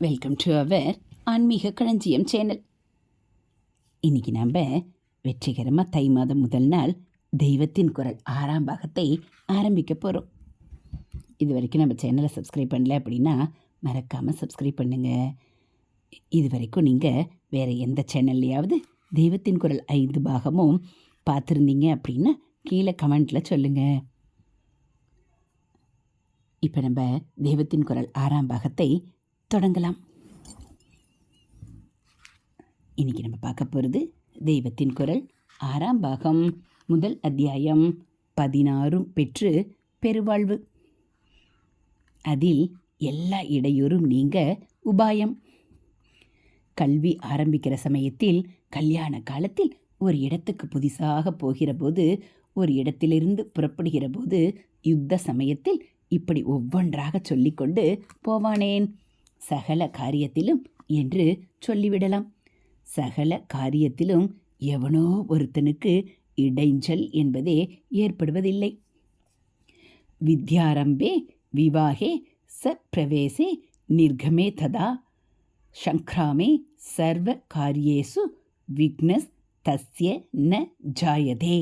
Welcome to our ஆன்மீக களஞ்சியம் channel இன்றைக்கி நம்ம வெற்றிகரமாக தை மாதம் முதல் நாள் தெய்வத்தின் குரல் ஆறாம் பாகத்தை ஆரம்பிக்க போகிறோம் இது வரைக்கும் நம்ம சேனலை சப்ஸ்கிரைப் பண்ணல அப்படின்னா மறக்காமல் சப்ஸ்கிரைப் பண்ணுங்கள் இது வரைக்கும் நீங்கள் வேறு எந்த சேனல்லையாவது தெய்வத்தின் குரல் ஐந்து பாகமும் பார்த்துருந்தீங்க அப்படின்னா கீழே கமெண்ட்டில் சொல்லுங்கள் இப்போ நம்ம தெய்வத்தின் குரல் ஆறாம் பாகத்தை தொடங்கலாம். இன்னைக்கு நம்ம பார்க்க போகிறது தெய்வத்தின் குரல். ஆறாம் பாகம் முதல் அத்தியாயம் பதினாறும் பெற்று பெருவாழ்வு. அதில் எல்லா இடையூறும் நீங்க உபாயம். கல்வி ஆரம்பிக்கிற சமயத்தில் கல்யாண காலத்தில் ஒரு இடத்துக்கு புதிசாக போகிற போது ஒரு இடத்திலிருந்து புறப்படுகிற போது யுத்த சமயத்தில் இப்படி ஒவ்வொன்றாக சொல்லிக்கொண்டு போவானேன். சகல காரியத்திலும் என்று சொல்லிவிடலாம். சகல காரியத்திலும் எவனோ ஒருத்தனுக்கு இடைஞ்சல் என்பதே ஏற்படுவதில்லை. வித்யாரம்பே விவாகே ச பிரவேசே நிர்கமே ததா சங்கிராமே சர்வ காரியேசு விக்னஸ் தஸ்ய ந ஜாயதே.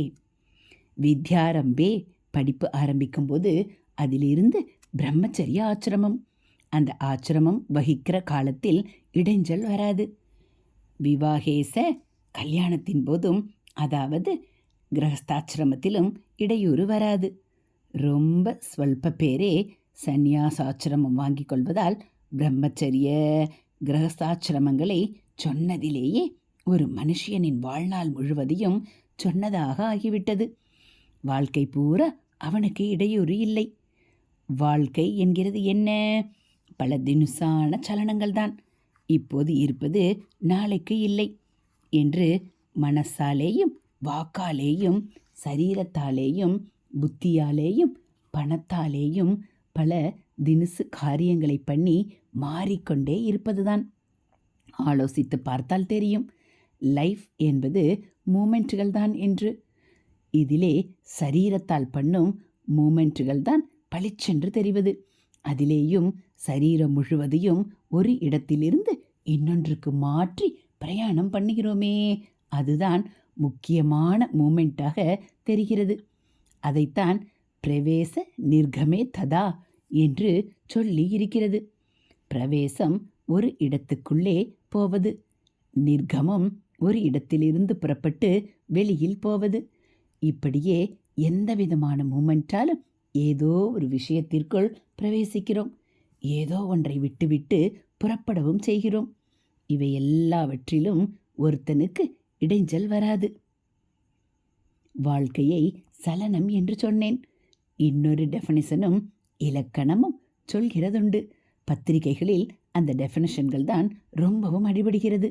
வித்யாரம்பே படிப்பு ஆரம்பிக்கும்போது அதிலிருந்து பிரம்மச்சரிய ஆச்சிரமம் அந்த ஆச்சிரமம் வகிக்கிற காலத்தில் இடைஞ்சல் வராது. விவாகேச கல்யாணத்தின் போதும் அதாவது கிரகஸ்தாச்சிரமத்திலும் இடையூறு வராது. ரொம்ப ஸ்வல்ப பேரே சந்நியாசாச்சிரமம் வாங்கிக் கொள்வதால் பிரம்மச்சரிய கிரகஸ்தாச்சிரமங்களை சொன்னதிலேயே ஒரு மனுஷியனின் வாழ்நாள் முழுவதையும் சொன்னதாக ஆகிவிட்டது. வாழ்க்கை பூரா அவனுக்கு இடையூறு இல்லை. வாழ்க்கை என்கிறது என்ன? பல தினுசான சலனங்கள் தான் இப்போது இருப்பது நாளைக்கு இல்லை என்று மனசாலேயும் வாக்காலேயும் சரீரத்தாலேயும் புத்தியாலேயும் பணத்தாலேயும் பல தினுசு காரியங்களை பண்ணி மாறிக்கொண்டே இருப்பதுதான். ஆலோசித்து பார்த்தால் தெரியும். லைஃப் என்பது மூமெண்ட்டுகள் தான் என்று. இதிலே சரீரத்தால் பண்ணும் மூமெண்ட்டுகள் தான் பளிச்சென்று தெரிவது. அதிலேயும் சரீரம் முழுவதையும் ஒரு இடத்திலிருந்து இன்னொன்றுக்கு மாற்றி பிரயாணம் பண்ணுகிறோமே. அதுதான் முக்கியமான மூமெண்ட்டாக தெரிகிறது. அதைத்தான் பிரவேச நிர்கமே ததா என்று சொல்லி இருக்கிறது. பிரவேசம் ஒரு இடத்துக்குள்ளே போவது. நிர்கமம் ஒரு இடத்திலிருந்து புறப்பட்டு வெளியில் போவது. இப்படியே எந்த விதமான மூமெண்ட்டாலும் ஏதோ ஒரு விஷயத்திற்குள் பிரவேசிக்கிறோம். ஏதோ ஒன்றை விட்டுவிட்டு புறப்படவும் செய்கிறோம். இவை எல்லாவற்றிலும் ஒருத்தனுக்கு இடைஞ்சல் வராது. வாழ்க்கையை சலனம் என்று சொன்னேன். இன்னொரு டெஃபனிஷனும் இலக்கணமும் சொல்கிறதுண்டு. பத்திரிகைகளில் அந்த டெஃபனிஷன்கள் தான் ரொம்பவும் அடிபடுகிறது.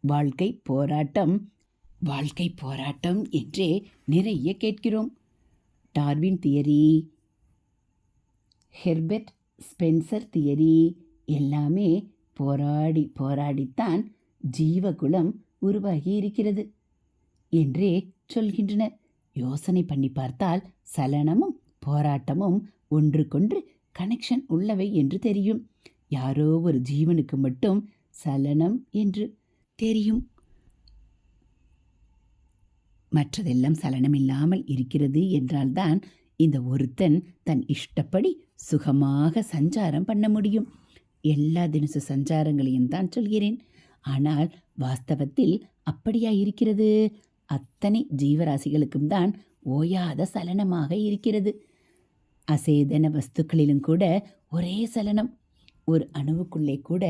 வாழ்க்கை போராட்டம் வாழ்க்கை போராட்டம் என்றே நிறைய கேட்கிறோம். Darwin theory Herbert Spencer theory எல்லாமே போராடி போராடித்தான் ஜீவகுலம் உருவாகி இருக்கிறது என்றே சொல்கின்றனர். யோசனை பண்ணி பார்த்தால் சலனமும் போராட்டமும் ஒன்றுக்கொன்று கனெக்ஷன் உள்ளவை என்று தெரியும். யாரோ ஒரு ஜீவனுக்கு மட்டும் சலனம் என்று தெரியும். மற்றதெல்லாம் சலனமில்லாமல் இருக்கிறது என்றால்தான் இந்த ஒருத்தன் தன் இஷ்டப்படி சுகமாக சஞ்சாரம் பண்ண முடியும். எல்லா தினசு சஞ்சாரங்களையும் தான் சொல்கிறேன். ஆனால் வாஸ்தவத்தில் அப்படியா இருக்கிறது? அத்தனை ஜீவராசிகளுக்கும் தான் ஓயாத சலனமாக இருக்கிறது. அசேதன வஸ்துக்களிலும் கூட ஒரே சலனம். ஒரு அணுவுக்குள்ளே கூட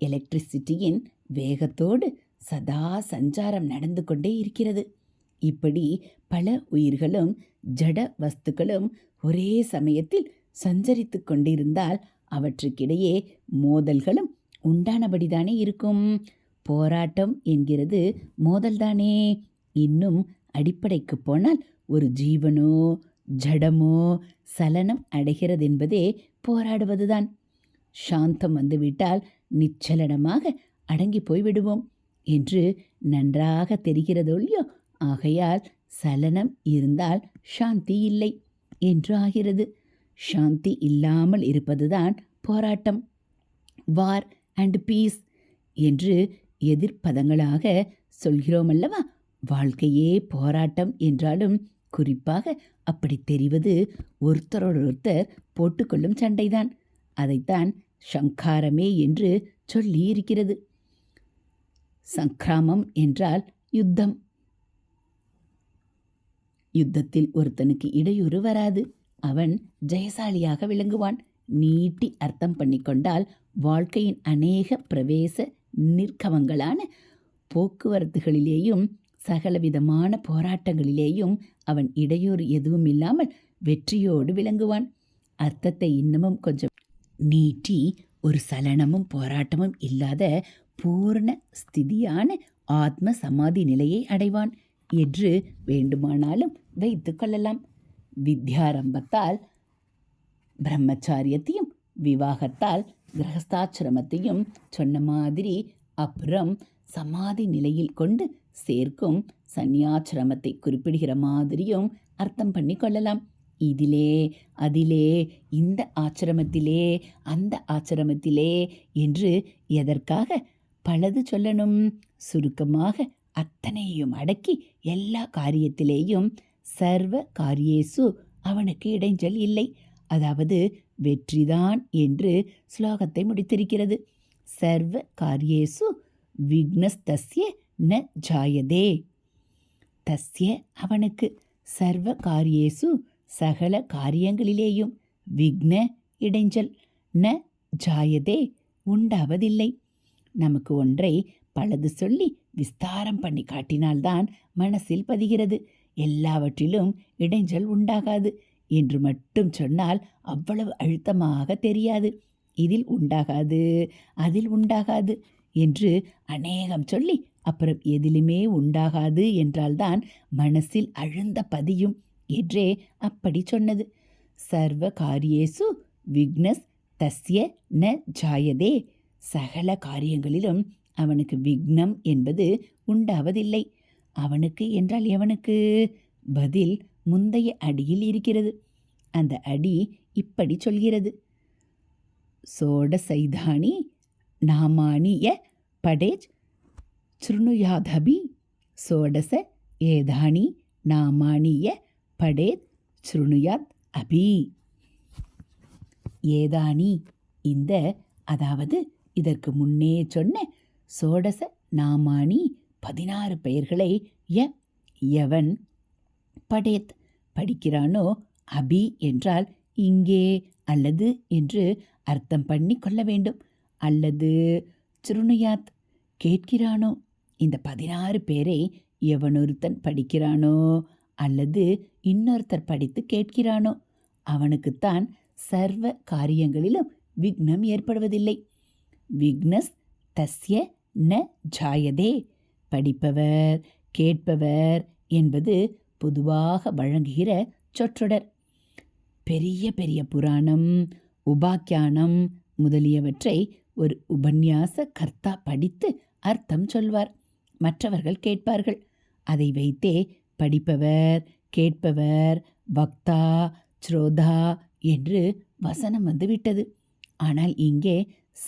எலக்ட்ரிசிட்டியின் வேகத்தோடு சதா சஞ்சாரம் நடந்து கொண்டே இருக்கிறது. இப்படி பல உயிர்களும் ஜட வஸ்துக்களும் ஒரே சமயத்தில் சஞ்சரித்து கொண்டிருந்தால் அவற்றுக்கிடையே மோதல்களும் உண்டானபடிதானே இருக்கும். போராட்டம் என்கிறது மோதல்தானே. இன்னும் அடிப்படைக்கு போனால் ஒரு ஜீவனோ ஜடமோ சலனம் அடைகிறதென்பதே போராடுவதுதான். சாந்தம் வந்துவிட்டால் நிச்சலனமாக அடங்கி போய்விடுவோம் என்று நன்றாக தெரிகிறதொல்லியோ ஆகையால் சலனம் இருந்தால் சாந்தி இல்லை என்று ஆகிறது சாந்தி இல்லாமல் இருப்பதுதான் போராட்டம். வார் அண்ட் பீஸ் என்று எதிர்ப்பதங்களாக சொல்கிறோம் அல்லவா வாழ்க்கையே போராட்டம் என்றாலும் குறிப்பாக அப்படி தெரிவது ஒருத்தரோடொருத்தர் போட்டுக்கொள்ளும் சண்டைதான். அதைத்தான் சங்காரமே என்று சொல்லி இருக்கிறது சங்கிராமம் என்றால் யுத்தம். யுத்தத்தில் ஒருத்தனுக்கு இடையூறு வராது. அவன் ஜெயசாலியாக விளங்குவான். நீட்டி அர்த்தம் பண்ணிக்கொண்டால் வாழ்க்கையின் அநேக பிரவேச நிற்கவங்களான போக்குவரத்துகளிலேயும் சகலவிதமான போராட்டங்களிலேயும் அவன் இடையூறு எதுவும் இல்லாமல் வெற்றியோடு விளங்குவான். அர்த்தத்தை இன்னமும் கொஞ்சம் நீட்டி ஒரு சலனமும் போராட்டமும் இல்லாத பூர்ண ஸ்திதியான ஆத்ம சமாதி நிலையை அடைவான். என்று வேண்டுமானாலும் வைத்து கொள்ளலாம். வித்யாரம்பத்தால் பிரம்மச்சாரியத்தையும் விவாகத்தால் கிரகஸ்தாசிரமத்தையும் சொன்ன மாதிரி அப்புறம் சமாதி நிலையில் கொண்டு சேர்க்கும் சந்நியாசிரமத்தை குறிப்பிடுகிற மாதிரியும் அர்த்தம் பண்ணி கொள்ளலாம். இதிலே அதிலே இந்த ஆச்சிரமத்திலே அந்த ஆச்சிரமத்திலே என்று எதற்காக பலது சொல்லணும்? சுருக்கமாக அத்தனையும் அடக்கி எல்லா காரியத்திலேயும் சர்வ காரியேசு அவனுக்கு இடைஞ்சல் இல்லை. அதாவது வெற்றிதான் என்று ஸ்லோகத்தை முடித்திருக்கிறது. சர்வ காரியேசு விக்னஸ்தஸ்ய ந ஜாயதே. தஸ்ய அவனுக்கு சர்வ காரியேசு சகல காரியங்களிலேயும் விக்ன இடைஞ்சல் ந ஜாயதே உண்டாவதில்லை. நமக்கு ஒன்றை பலது சொல்லி விஸ்தாரம் பண்ணி காட்டினால்தான் மனசில் பதிகிறது. எல்லாவற்றிலும் இடைஞ்சல் உண்டாகாது என்று மட்டும் சொன்னால் அவ்வளவு அழுத்தமாக தெரியாது. இதில் உண்டாகாது அதில் உண்டாகாது என்று அநேகம் சொல்லி அப்புறம் எதிலுமே உண்டாகாது என்றால்தான் மனசில் அழுந்த பதியும் என்றே அப்படி சொன்னது. சர்வ காரியேசு விக்னஸ் தஸ்ய ந ஜாயதே. சகல காரியங்களிலும் அவனுக்கு விக்னம் என்பது உண்டாவதில்லை. அவனுக்கு என்றால் எவனுக்கு? பதில் முந்தைய அடியில் இருக்கிறது. அந்த அடி இப்படி சொல்கிறது. சோட சைதானி நாமானிய படேஜ் சுருணுயாதபி சோடச ஏதானி நாமானிய படேத் சுருணுயாத் அபி. ஏதானி இந்த அதாவது இதற்கு முன்னே சொன்ன சோடச நாமானி பதினாறு பெயர்களை ய எவன் படேத் படிக்கிறானோ அபி என்றால் இங்கே அல்லது என்று அர்த்தம் பண்ணி கொள்ள வேண்டும். அல்லது சுருணுயாத் கேட்கிறானோ இந்த பதினாறு பேரை எவனொருத்தன் படிக்கிறானோ அல்லது இன்னொருத்தர் படித்து கேட்கிறானோ அவனுக்குத்தான் சர்வ காரியங்களிலும் விக்னம் ஏற்படுவதில்லை. விக்னஸ் தஸ்ய ந ஜாயதே. படிப்பவர் கேட்பவர் என்பது பொதுவாக வழங்குகிற சொற்றொடர். பெரிய பெரிய புராணம் உபாக்கியானம் முதலியவற்றை ஒரு உபன்யாச கர்த்தா படித்து அர்த்தம் சொல்வார். மற்றவர்கள் கேட்பார்கள். அதை வைத்தே படிப்பவர் கேட்பவர் பக்தா ஸ்ரோதா என்று வசனம் வந்துவிட்டது. ஆனால் இங்கே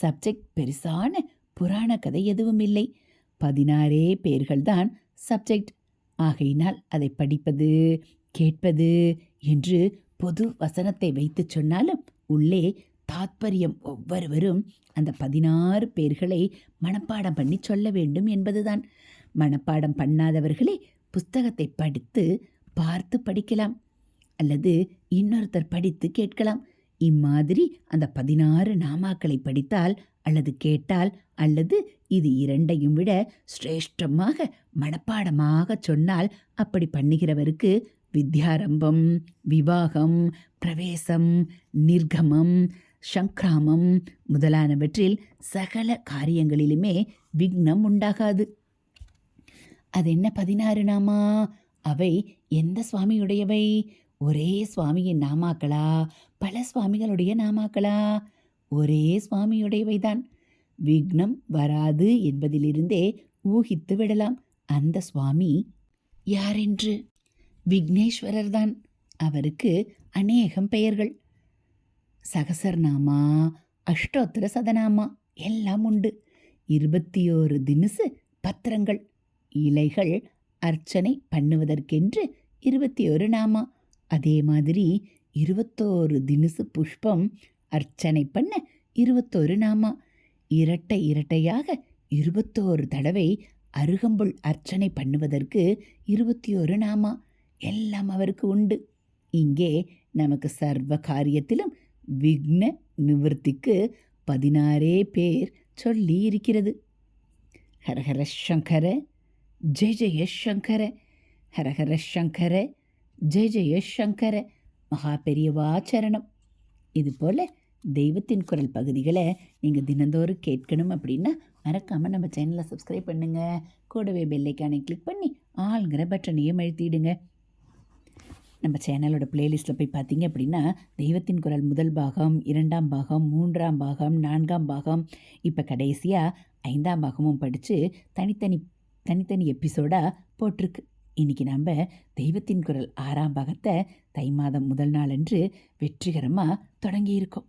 சப்ஜெக்ட் பெருசான புராண கதை எதுவும் இல்லை. பதினாறே பேர்கள்தான் சப்ஜெக்ட் ஆகையினால் அதை படிப்பது கேட்பது என்று பொது வசனத்தை வைத்து சொன்னாலும் உள்ளே தாத்பரியம் ஒவ்வொருவரும் அந்த பதினாறு பேர்களை மனப்பாடம் பண்ணி சொல்ல வேண்டும் என்பதுதான். மனப்பாடம் பண்ணாதவர்களே புஸ்தகத்தை படித்து பார்த்து படிக்கலாம். அல்லது இன்னொருத்தர் படித்து கேட்கலாம். இம்மாதிரி அந்த பதினாறு நாமாக்களை படித்தால் அல்லது கேட்டால் அல்லது இது இரண்டையும் விட சிரேஷ்டமாக மனப்பாடமாக சொன்னால் அப்படி பண்ணுகிறவருக்கு வித்யாரம்பம் விவாகம் பிரவேசம் நிர்கமம் சங்கிராமம் முதலானவற்றில் சகல காரியங்களிலுமே விக்னம் உண்டாகாது. அது என்ன பதினாறு நாமா? அவை எந்த சுவாமியுடையவை? ஒரே சுவாமியின் நாமாக்களா? பல சுவாமிகளுடைய நாமாக்களா? ஒரே சுவாமியுடையவைதான். விக்னம் வராது என்பதிலிருந்தே ஊகித்து விடலாம். அந்த சுவாமி யாரென்று? விக்னேஸ்வரர் தான் அவருக்கு அநேகம் பெயர்கள். சகசர்நாமா அஷ்டோத்தர சதநாமா எல்லாம் உண்டு. இருபத்தி ஓரு தினுசு பத்திரங்கள். இலைகள் அர்ச்சனை பண்ணுவதற்கென்று இருபத்தி ஒரு நாமா. அதே மாதிரி இருபத்தோரு தினுசு புஷ்பம் அர்ச்சனை பண்ண இருபத்தோரு நாமா. இரட்டை இரட்டையாக இருபத்தோரு தடவை அருகம்புல் அர்ச்சனை பண்ணுவதற்கு இருபத்தி ஒரு நாமா. எல்லாம் அவருக்கு உண்டு. இங்கே நமக்கு சர்வ காரியத்திலும் விக்ன நிவர்த்திக்கு பதினாறே பேர் சொல்லி இருக்கிறது. ஹரஹர சங்கர ஜெய ஜெய சங்கர ஹரஹர சங்கர ஜெய ஜெய சங்கர மகா பெரியவாச்சரணம் இது போல தெய்வத்தின் குரல் பகுதிகளை நீங்கள் தினந்தோறும் கேட்கணும் அப்படின்னா மறக்காமல் நம்ம சேனலை சப்ஸ்கிரைப் பண்ணுங்கள் கூடவே பெல்லைக்கானை கிளிக் பண்ணி ஆளுங்கிற பட்டனையும் அழுத்திடுங்க. நம்ம சேனலோட பிளேலிஸ்ட்டில் போய் பார்த்தீங்க அப்படின்னா தெய்வத்தின் குரல் முதல் பாகம் இரண்டாம் பாகம் மூன்றாம் பாகம் நான்காம் பாகம் இப்போ கடைசியாக ஐந்தாம் பாகமும் படித்து தனித்தனி தனித்தனி எபிசோடாக போட்டிருக்கு. இன்றைக்கி நம்ம தெய்வத்தின் குரல் ஆறாம் பாகத்தை தை மாதம் முதல் நாளன்று வெற்றிகரமாக தொடங்கியிருக்கோம்.